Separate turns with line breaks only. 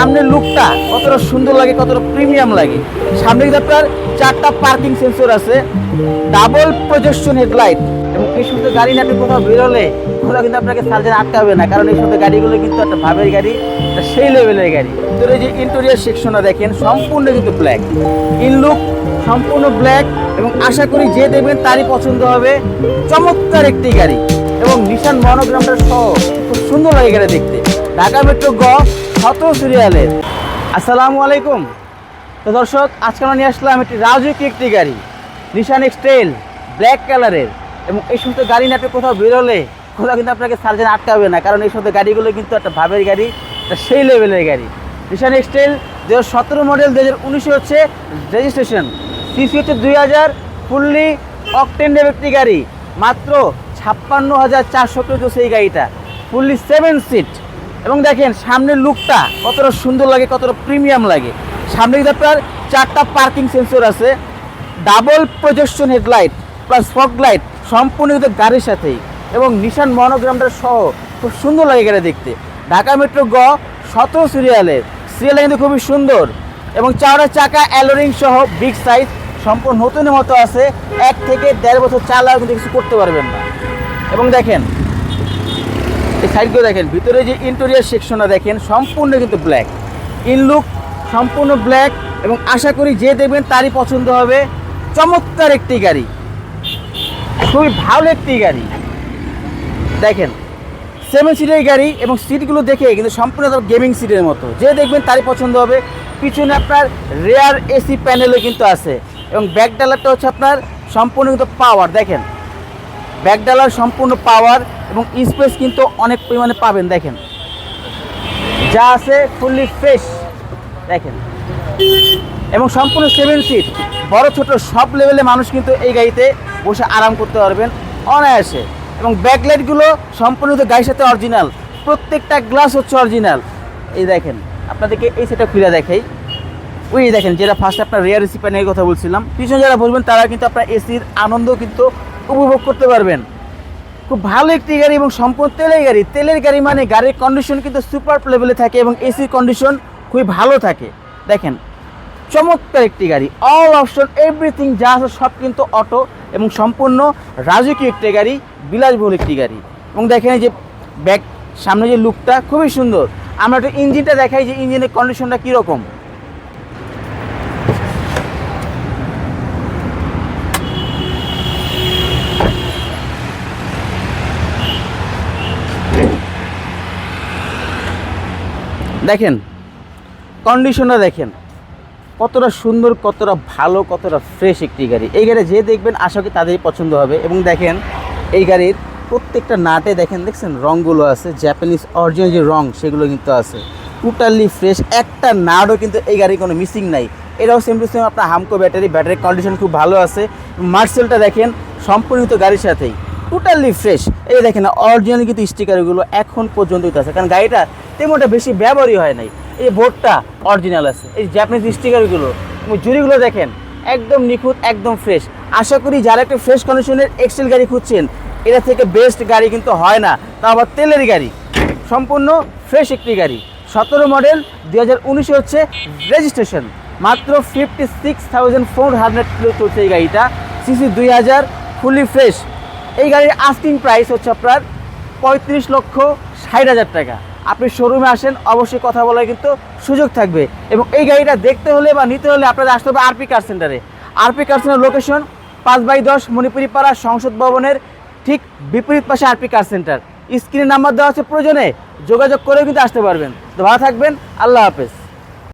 সামনের লুকটা কতটা সুন্দর লাগে, কতটা প্রিমিয়াম লাগে। সামনে কিন্তু আপনার চারটা পার্কিং সেন্সর আছে ডাবল প্রজেকশন হেডলাইট এবং এই সমস্ত গাড়ি নিয়ে আপনি কোথাও বেরোলে, কোথাও কিন্তু আপনাকে সার্জেন আটকাবে না, কারণ এই সমস্ত গাড়িগুলো কিন্তু একটা ভাবের গাড়ি সেই লেভেলের গাড়ি। তো এই যে ইন্টেরিয়ার সেকশনটা দেখেন, সম্পূর্ণ কিন্তু ব্ল্যাক ইন লুক সম্পূর্ণ ব্ল্যাক এবং আশা করি যে দেখবেন তারই পছন্দ হবে চমৎকার একটি গাড়ি। এবং নিশান মনোগ্রামটা সহ খুব সুন্দর লাগে গাড়ি দেখতে। ঢাকা মেট্রো গ সতেরো সিরিয়ালের আসসালামু আলাইকুম। তো দর্শক, আজকে আমরা নিয়ে আসলাম একটি রাজকীয় একটি গাড়ি নিশান এক্সটেল ব্ল্যাক কালারের এবং এই সমস্ত গাড়ি নিয়ে আপনি কোথাও বেরোলে, কোথাও কিন্তু আপনাকে সার্জেন আটকাবে না, কারণ এই সমস্ত গাড়িগুলো কিন্তু একটা ভাবের গাড়ি, একটা সেই লেভেলের গাড়ি। নিশান এক্সটেল দু হাজার সতেরো মডেল দু হাজার উনিশে হচ্ছে রেজিস্ট্রেশন সিসি হচ্ছে দুই হাজার ফুললি অকটেন একটি গাড়ি। মাত্র ছাপ্পান্ন হাজার চারশো কিলো সেই গাড়িটা। ফুললি সেভেন সিট এবং দেখেন, সামনের লুকটা কতটা সুন্দর লাগে, কতটা প্রিমিয়াম লাগে। সামনে কিন্তু আপনার চারটা পার্কিং সেন্সর আছে double projection headlight plus fog light সম্পূর্ণ কিন্তু গাড়ির সাথেই। এবং নিশান মনোগ্রামটা সহ খুব সুন্দর লাগে গাড়ি দেখতে। ঢাকা মেট্রো গ, সতেরো সিরিয়ালের সিরিয়ালটা কিন্তু খুবই সুন্দর। এবং চারটা চাকা অ্যালোরিং সহ বিগ সাইজ সম্পূর্ণ নতুনের মতো আছে। এক থেকে দেড় বছর চালাও কিন্তু কিছু করতে পারবেন না। এবং দেখেন এই সাইডগুলো দেখেন, ভিতরে যে ইন্টেরিয়ার সেকশনটা দেখেন, সম্পূর্ণ কিন্তু ব্ল্যাক ইন লুক সম্পূর্ণ ব্ল্যাক এবং আশা করি যে দেখবেন তারই পছন্দ হবে চমৎকার একটি গাড়ি। খুবই ভালো একটি গাড়ি। দেখেন সেভেন সিটের গাড়ি এবং সিটগুলো দেখে কিন্তু সম্পূর্ণ গেমিং সিটের মতো। যে দেখবেন তারই পছন্দ হবে। পিছনে আপনার রেয়ার এসি প্যানেলও কিন্তু আছে এবং ব্যাক ডালারটা হচ্ছে আপনার সম্পূর্ণ কিন্তু পাওয়ার দেখেন ব্যাক ডালার সম্পূর্ণ পাওয়ার এবং স্পেস কিন্তু অনেক পরিমাণে পাবেন, দেখেন। যা আছে ফুললি ফ্রেশ দেখেন। এবং সম্পূর্ণ সেভেন সিট বড় ছোট সব লেভেলে মানুষ কিন্তু এই গাড়িতে বসে আরাম করতে পারবেন অনায়াসে। এবং ব্যাকলাইটগুলো সম্পূর্ণ গাড়ির সাথে অরিজিনাল প্রত্যেকটা গ্লাস হচ্ছে অরিজিনাল এই দেখেন, আপনাদেরকে এই সেটা খুলে দেখাই। ওই দেখেন, যেটা ফার্স্ট আপনার রেয়ার এসি প্যানের কথা বলছিলাম। পিছনে যারা বসবেন তারা কিন্তু আপনার এসির আনন্দ কিন্তু উপভোগ করতে পারবেন। খুব ভালো একটি গাড়ি এবং সম্পূর্ণ তেলের গাড়ি। তেলের গাড়ি মানে গাড়ির কন্ডিশন কিন্তু সুপার লেভেলে থাকে এবং এসির কন্ডিশন খুবই ভালো থাকে। দেখেন, চমৎকার একটি গাড়ি। অল অপশন এভরিথিং যা আছে সব কিন্তু অটো এবং সম্পূর্ণ রাজকীয় একটি গাড়ি, বিলাসবহুল একটি গাড়ি। এবং দেখেন যে ব্যাক সামনে যে লুকটা খুবই সুন্দর। আমরা একটু ইঞ্জিনটা দেখাই যে ইঞ্জিনের কন্ডিশনটা কীরকম। দেখেন কন্ডিশনটা দেখেন। কতটা সুন্দর, কতটা ভালো, কতটা ফ্রেশ একটি গাড়ি। এই গাড়ি যে দেখবেন, আশা করি তাদেরই পছন্দ হবে। এবং দেখেন, এই গাড়ির প্রত্যেকটা নাটে দেখেন, দেখছেন? রঙগুলো আছে জাপানিজ অরিজিনাল যে রং, সেগুলো কিন্তু আছে। টোটালি ফ্রেশ একটা নাটও কিন্তু এই গাড়ির কোনো মিসিং নাই। এটাও সেম টু সেম আপনার হামকো ব্যাটারি ব্যাটারির কন্ডিশন খুব ভালো আছে। মার্সেলটা দেখেন সম্পূর্ণ কিন্তু গাড়ির সাথেই। টোটালি ফ্রেশ এই দেখেন অরিজিনাল কিন্তু স্টিকারগুলো এখন পর্যন্ত আছে। কারণ গাড়িটা তেমনটা বেশি ব্যবহারই হয় নাই। এই বোর্ডটা অরিজিনাল আছে। এই জাপানিজ স্টিকারগুলো জুড়িগুলো দেখেন, একদম নিখুঁত, একদম ফ্রেশ আশা করি যারা একটা ফ্রেশ কন্ডিশনের এক্সেল গাড়ি খুঁজছেন এটা থেকে বেস্ট গাড়ি কিন্তু হয় না। তা আবার তেলের গাড়ি, সম্পূর্ণ ফ্রেশ একটি গাড়ি। সতেরো মডেল দুই হাজার হচ্ছে রেজিস্ট্রেশন মাত্র fifty six thousand four hundred kilo চলছে এই গাড়িটা। সিসি দুই হাজার ফুলি ফ্রেশ এই গাড়ির আস্কিং প্রাইস হচ্ছে আপনার পঁয়ত্রিশ লক্ষ ষাট হাজার টাকা। আপনি শোরুমে আসেন, অবশ্যই কথা বলার কিন্তু সুযোগ থাকবে। এবং এই গাড়িটা দেখতে হলে বা নিতে হলে আপনাদের আসতে হবে আরপি কার সেন্টারে আরপি কার সেন্টার লোকেশন পাঁচ বাই দশ মণিপুরি পাড়া সংসদ ভবনের ঠিক বিপরীত পাশে আরপি কার সেন্টার স্ক্রিনে নাম্বার দেওয়া আছে প্রয়োজনে যোগাযোগ করেও কিন্তু আসতে পারবেন। তো ভালো থাকবেন, আল্লাহ হাফেজ।